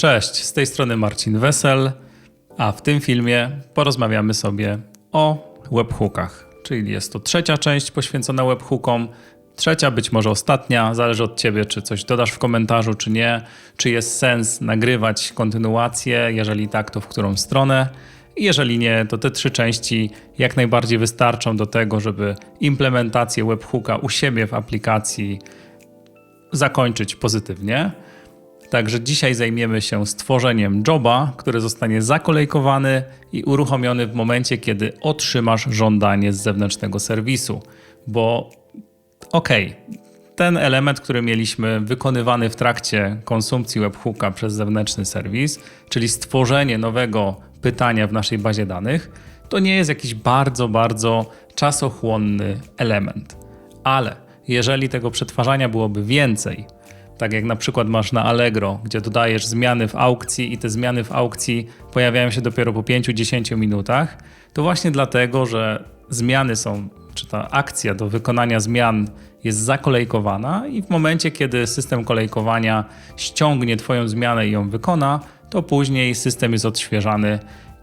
Cześć, z tej strony Marcin Wesel, a w tym filmie porozmawiamy sobie o webhookach. Czyli jest to trzecia część poświęcona webhookom, trzecia, być może ostatnia, zależy od ciebie, czy coś dodasz w komentarzu, czy nie, czy jest sens nagrywać kontynuację, jeżeli tak, to w którą stronę. Jeżeli nie, to te trzy części jak najbardziej wystarczą do tego, żeby implementację webhooka u siebie w aplikacji zakończyć pozytywnie. Także dzisiaj zajmiemy się stworzeniem joba, który zostanie zakolejkowany i uruchomiony w momencie, kiedy otrzymasz żądanie z zewnętrznego serwisu. Bo okej, ten element, który mieliśmy wykonywany w trakcie konsumpcji webhooka przez zewnętrzny serwis, czyli stworzenie nowego pytania w naszej bazie danych, to nie jest jakiś bardzo, bardzo czasochłonny element. Ale jeżeli tego przetwarzania byłoby więcej, tak jak na przykład masz na Allegro, gdzie dodajesz zmiany w aukcji i te zmiany w aukcji pojawiają się dopiero po 5-10 minutach, to właśnie dlatego, że zmiany są, czy ta akcja do wykonania zmian jest zakolejkowana i w momencie, kiedy system kolejkowania ściągnie Twoją zmianę i ją wykona, to później system jest odświeżany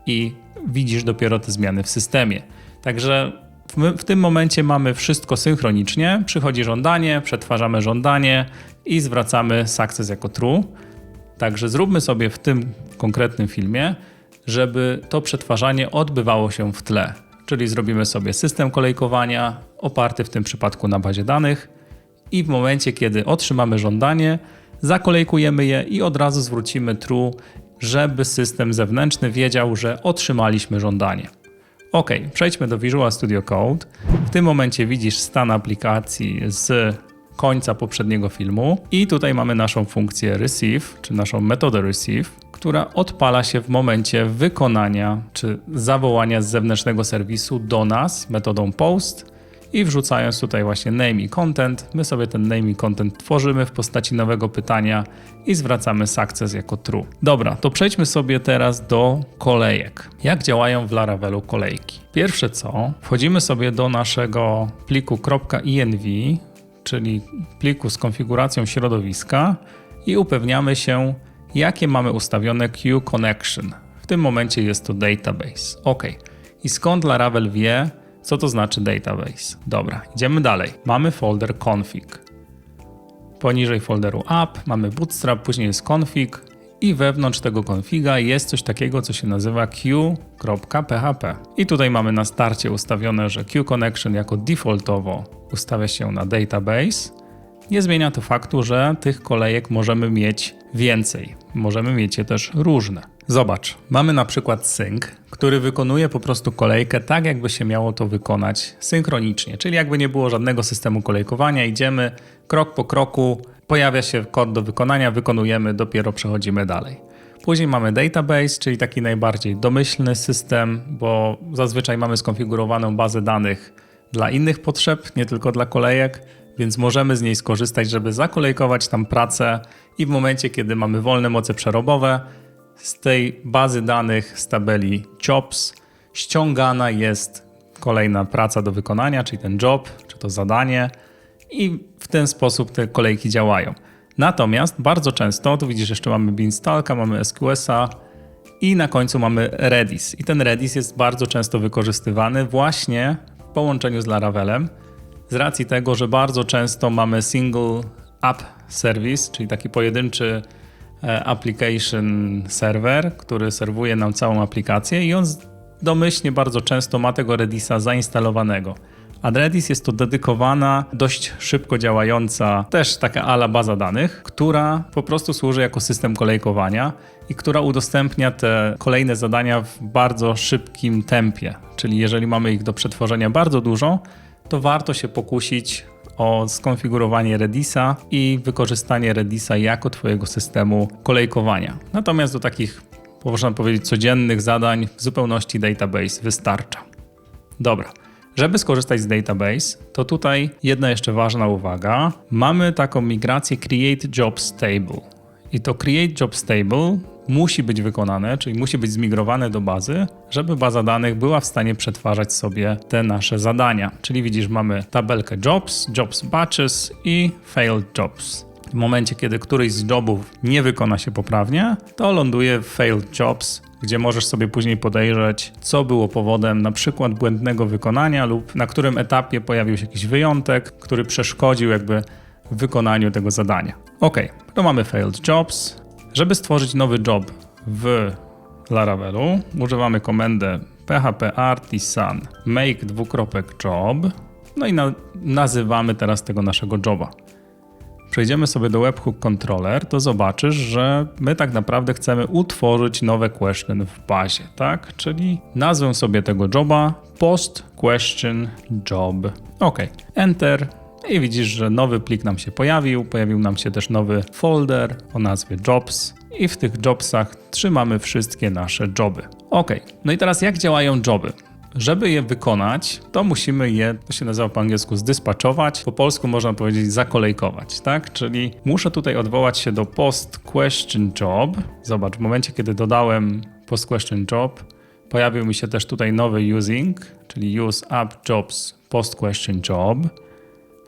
i widzisz dopiero te zmiany w systemie. Także w, w tym momencie mamy wszystko synchronicznie. Przychodzi żądanie, przetwarzamy żądanie i zwracamy success jako true. Także zróbmy sobie w tym konkretnym filmie, żeby to przetwarzanie odbywało się w tle. Czyli zrobimy sobie system kolejkowania oparty w tym przypadku na bazie danych i w momencie, kiedy otrzymamy żądanie, zakolejkujemy je i od razu zwrócimy true, żeby system zewnętrzny wiedział, że otrzymaliśmy żądanie. Ok, przejdźmy do Visual Studio Code. W tym momencie widzisz stan aplikacji z końca poprzedniego filmu i tutaj mamy naszą funkcję receive, czy naszą metodę receive, która odpala się w momencie wykonania czy zawołania z zewnętrznego serwisu do nas metodą post i wrzucając tutaj właśnie name i content, my sobie ten name i content tworzymy w postaci nowego pytania i zwracamy success jako true. Dobra, to przejdźmy sobie teraz do kolejek. Jak działają w Laravelu kolejki? Pierwsze co, wchodzimy sobie do naszego pliku .env, czyli pliku z konfiguracją środowiska i upewniamy się, jakie mamy ustawione queue connection. W tym momencie jest to database. OK. I skąd Laravel wie, co to znaczy database? Dobra, idziemy dalej. Mamy folder config. Poniżej folderu app mamy bootstrap, później jest config i wewnątrz tego configa jest coś takiego, co się nazywa queue.php. I tutaj mamy na starcie ustawione, że queue connection jako defaultowo ustawia się na database. Nie zmienia to faktu, że tych kolejek możemy mieć więcej. Możemy mieć je też różne. Zobacz, mamy na przykład sync, który wykonuje po prostu kolejkę tak, jakby się miało to wykonać synchronicznie, czyli jakby nie było żadnego systemu kolejkowania, idziemy krok po kroku, pojawia się kod do wykonania, wykonujemy, dopiero przechodzimy dalej. Później mamy database, czyli taki najbardziej domyślny system, bo zazwyczaj mamy skonfigurowaną bazę danych dla innych potrzeb, nie tylko dla kolejek, więc możemy z niej skorzystać, żeby zakolejkować tam pracę i w momencie, kiedy mamy wolne moce przerobowe, z tej bazy danych z tabeli jobs ściągana jest kolejna praca do wykonania, czyli ten job, czy to zadanie i w ten sposób te kolejki działają. Natomiast bardzo często, tu widzisz, jeszcze mamy beanstalka, mamy SQS-a i na końcu mamy Redis. I ten Redis jest bardzo często wykorzystywany właśnie w połączeniu z Laravelem, z racji tego, że bardzo często mamy single app service, czyli taki pojedynczy e, application server, który serwuje nam całą aplikację i on domyślnie bardzo często ma tego Redisa zainstalowanego. A Redis jest to dedykowana, dość szybko działająca, też taka ala baza danych, która po prostu służy jako system kolejkowania i która udostępnia te kolejne zadania w bardzo szybkim tempie. Czyli jeżeli mamy ich do przetworzenia bardzo dużo, to warto się pokusić o skonfigurowanie Redisa i wykorzystanie Redisa jako Twojego systemu kolejkowania. Natomiast do takich, można powiedzieć, codziennych zadań w zupełności database wystarcza. Dobra. Żeby skorzystać z database, to tutaj jedna jeszcze ważna uwaga. Mamy taką migrację Create Jobs Table. I to Create Jobs Table musi być wykonane, czyli musi być zmigrowane do bazy, żeby baza danych była w stanie przetwarzać sobie te nasze zadania. Czyli widzisz, mamy tabelkę Jobs, Jobs Batches i Failed Jobs. W momencie, kiedy któryś z jobów nie wykona się poprawnie, to ląduje failed jobs, gdzie możesz sobie później podejrzeć, co było powodem na przykład błędnego wykonania lub na którym etapie pojawił się jakiś wyjątek, który przeszkodził jakby wykonaniu tego zadania. Ok, to mamy failed jobs. Żeby stworzyć nowy job w Laravelu, używamy komendę php artisan make dwukropek job. No i na, nazywamy teraz tego naszego joba. Przejdziemy sobie do webhook controller, to zobaczysz, że my tak naprawdę chcemy utworzyć nowe question w bazie, tak? Czyli nazwę sobie tego joba post question job. OK, enter. I widzisz, że nowy plik nam się pojawił. Pojawił nam się też nowy folder o nazwie jobs. I w tych jobsach trzymamy wszystkie nasze joby. OK, no i teraz jak działają joby? Żeby je wykonać, to musimy je, to się nazywa po angielsku zdyspaczować, po polsku można powiedzieć zakolejkować, tak? Czyli muszę tutaj odwołać się do post question job. Zobacz, w momencie kiedy dodałem post question job, pojawił mi się też tutaj nowy using, czyli use app jobs post question job.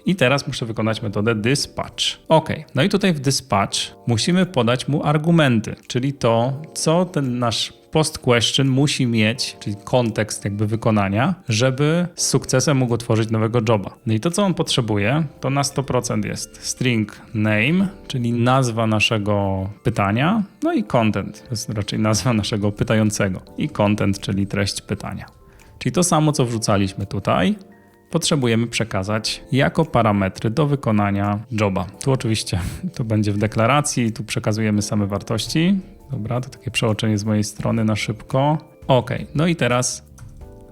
I teraz muszę wykonać metodę dispatch. Ok, no i tutaj w dispatch musimy podać mu argumenty, czyli to, co ten nasz post question musi mieć, czyli kontekst jakby wykonania, żeby z sukcesem mógł tworzyć nowego joba. No i to, co on potrzebuje, to na 100% jest string name, czyli nazwa naszego pytania, no i content, to jest raczej nazwa naszego pytającego i content, czyli treść pytania. Czyli to samo, co wrzucaliśmy tutaj, potrzebujemy przekazać jako parametry do wykonania joba. Tu oczywiście to będzie w deklaracji, tu przekazujemy same wartości. Dobra, to takie przeoczenie z mojej strony na szybko. Ok, no i teraz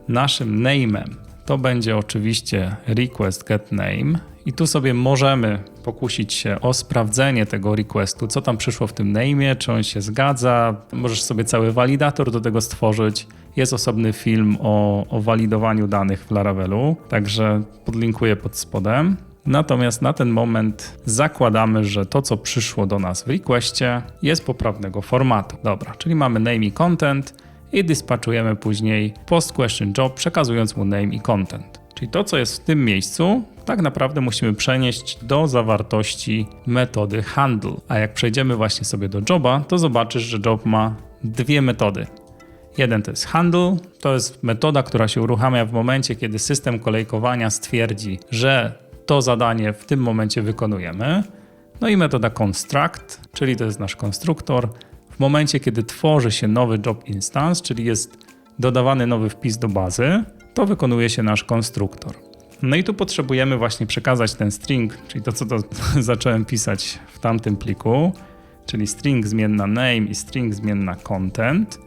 naszym name'em to będzie oczywiście request get name i tu sobie możemy pokusić się o sprawdzenie tego requestu, co tam przyszło w tym name'ie, czy on się zgadza. Możesz sobie cały walidator do tego stworzyć. Jest osobny film o, o walidowaniu danych w Laravelu, także podlinkuję pod spodem. Natomiast na ten moment zakładamy, że to, co przyszło do nas w requestie, jest poprawnego formatu. Dobra, czyli mamy name i content i dyspatchujemy później post question job, przekazując mu name i content. Czyli to, co jest w tym miejscu, tak naprawdę musimy przenieść do zawartości metody handle. A jak przejdziemy właśnie sobie do joba, to zobaczysz, że job ma dwie metody. Jeden to jest handle, to jest metoda, która się uruchamia w momencie, kiedy system kolejkowania stwierdzi, że to zadanie w tym momencie wykonujemy. No i metoda construct, czyli to jest nasz konstruktor. W momencie, kiedy tworzy się nowy job instance, czyli jest dodawany nowy wpis do bazy, to wykonuje się nasz konstruktor. No i tu potrzebujemy właśnie przekazać ten string, czyli to, co to zacząłem pisać w tamtym pliku, czyli string zmienna name i string zmienna content,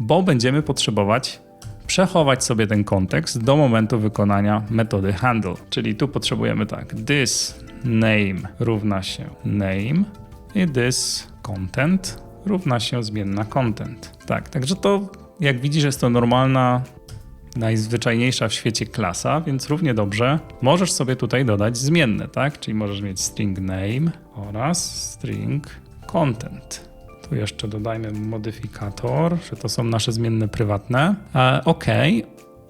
bo będziemy potrzebować przechować sobie ten kontekst do momentu wykonania metody handle. Czyli tu potrzebujemy tak, this name równa się name i this content równa się zmienna content. Tak, także to jak widzisz jest to normalna najzwyczajniejsza w świecie klasa, więc równie dobrze możesz sobie tutaj dodać zmienne, tak? Czyli możesz mieć string name oraz string content. Tu jeszcze dodajmy modyfikator, że to są nasze zmienne prywatne. E, ok.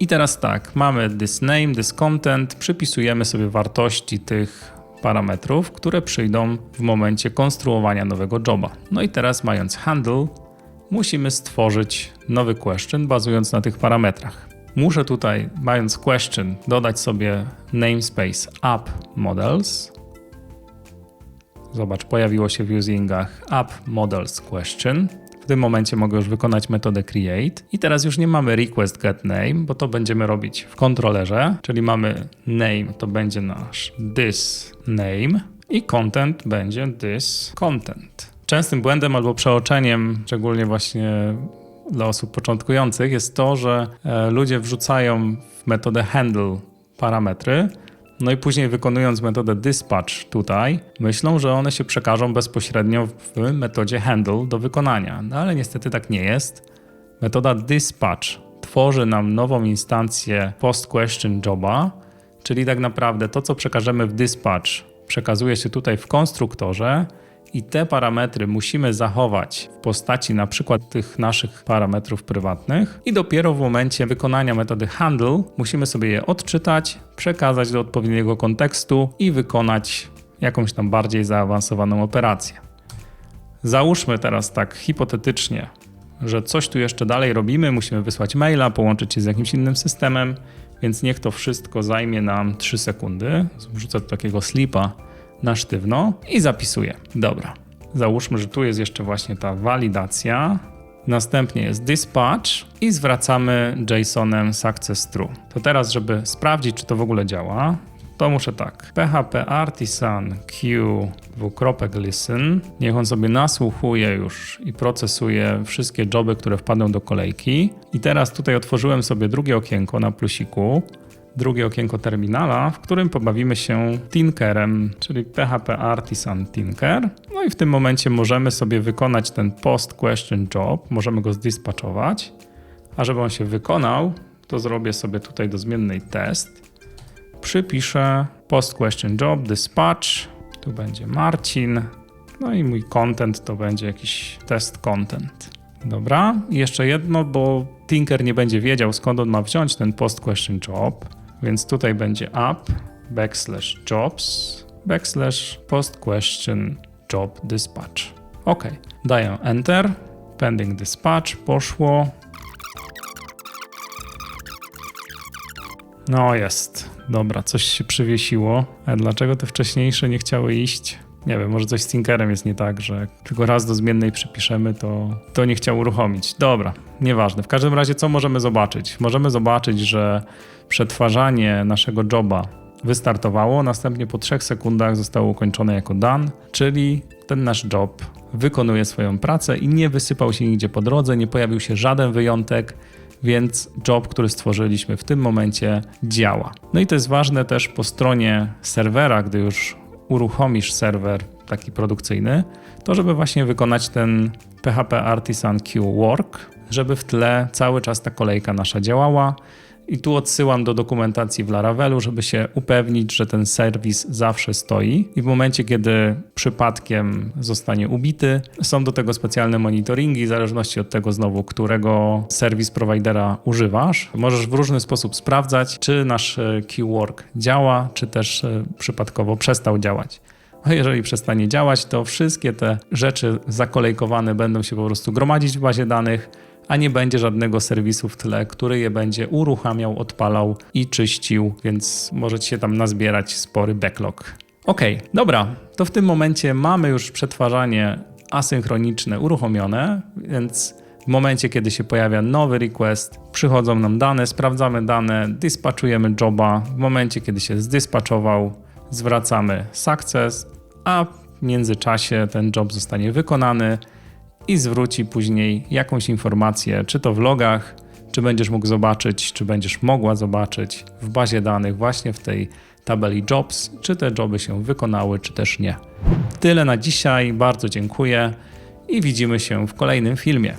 I teraz tak, mamy this name, this content, przypisujemy sobie wartości tych parametrów, które przyjdą w momencie konstruowania nowego joba. No i teraz mając handle, musimy stworzyć nowy question bazując na tych parametrach. Muszę tutaj, mając question, dodać sobie namespace app models. Zobacz, pojawiło się w usingach app models question. Tym momencie mogę już wykonać metodę create. I teraz już nie mamy request get name, bo to będziemy robić w kontrolerze, czyli mamy name to będzie nasz this name. I content będzie this content. Częstym błędem albo przeoczeniem, szczególnie właśnie dla osób początkujących jest to, że e, ludzie wrzucają w metodę handle parametry, no i później wykonując metodę dispatch tutaj, myślą, że one się przekażą bezpośrednio w metodzie handle do wykonania. No ale niestety tak nie jest. Metoda dispatch tworzy nam nową instancję post question joba, czyli tak naprawdę to, co przekażemy w dispatch, przekazuje się tutaj w konstruktorze i te parametry musimy zachować w postaci na przykład tych naszych parametrów prywatnych i dopiero w momencie wykonania metody handle musimy sobie je odczytać, przekazać do odpowiedniego kontekstu i wykonać jakąś tam bardziej zaawansowaną operację. Załóżmy teraz tak hipotetycznie, że coś tu jeszcze dalej robimy, musimy wysłać maila, połączyć się z jakimś innym systemem, więc niech to wszystko zajmie nam 3 sekundy. Wrzucę do takiego slipa na sztywno i zapisuję. Dobra. Załóżmy, że tu jest jeszcze właśnie ta walidacja. Następnie jest dispatch i zwracamy JSONem success true. To teraz, żeby sprawdzić, czy to w ogóle działa, to muszę tak. PHP artisan q dwukropek listen. Niech on sobie nasłuchuje już i procesuje wszystkie joby, które wpadną do kolejki. I teraz tutaj otworzyłem sobie drugie okienko na plusiku. Drugie okienko terminala, w którym pobawimy się Tinkerem, czyli PHP Artisan Tinker. No i w tym momencie możemy sobie wykonać ten post question job, możemy go zdispatchować. A żeby on się wykonał, to zrobię sobie tutaj do zmiennej test przypiszę post question job, dispatch, tu będzie Marcin, no i mój content to będzie jakiś test content. Dobra, jeszcze jedno, bo Tinker nie będzie wiedział skąd on ma wziąć ten post question job, więc tutaj będzie app backslash jobs backslash post question job dispatch. Ok, daję enter, pending dispatch, poszło. No jest. Dobra, coś się przywiesiło. A dlaczego te wcześniejsze nie chciały iść? Nie wiem, może coś z Tinkerem jest nie tak, że tylko raz do zmiennej przypiszemy, to, to nie chciał uruchomić. Dobra, nieważne. W każdym razie, co możemy zobaczyć? Możemy zobaczyć, że przetwarzanie naszego joba wystartowało, następnie po 3 sekundach zostało ukończone jako done, czyli ten nasz job wykonuje swoją pracę i nie wysypał się nigdzie po drodze, nie pojawił się żaden wyjątek, więc job, który stworzyliśmy w tym momencie działa. No i to jest ważne też po stronie serwera, gdy już uruchomisz serwer taki produkcyjny, to żeby właśnie wykonać ten PHP Artisan Q Work, żeby w tle cały czas ta kolejka nasza działała. I tu odsyłam do dokumentacji w Laravelu, żeby się upewnić, że ten serwis zawsze stoi i w momencie, kiedy przypadkiem zostanie ubity, są do tego specjalne monitoringi, w zależności od tego znowu, którego serwis providera używasz. Możesz w różny sposób sprawdzać, czy nasz e, keyword działa, czy też e, przypadkowo przestał działać. A jeżeli przestanie działać, to wszystkie te rzeczy zakolejkowane będą się po prostu gromadzić w bazie danych, a nie będzie żadnego serwisu w tle, który je będzie uruchamiał, odpalał i czyścił, więc możecie się tam nazbierać spory backlog. Ok, dobra, to w tym momencie mamy już przetwarzanie asynchroniczne uruchomione, więc w momencie, kiedy się pojawia nowy request, przychodzą nam dane, sprawdzamy dane, dispatchujemy joba. W momencie, kiedy się zdispatchował, zwracamy success, a w międzyczasie ten job zostanie wykonany i zwróci później jakąś informację, czy to w logach, czy będziesz mógł zobaczyć, czy będziesz mogła zobaczyć w bazie danych właśnie w tej tabeli jobs, czy te joby się wykonały, czy też nie. Tyle na dzisiaj, bardzo dziękuję i widzimy się w kolejnym filmie.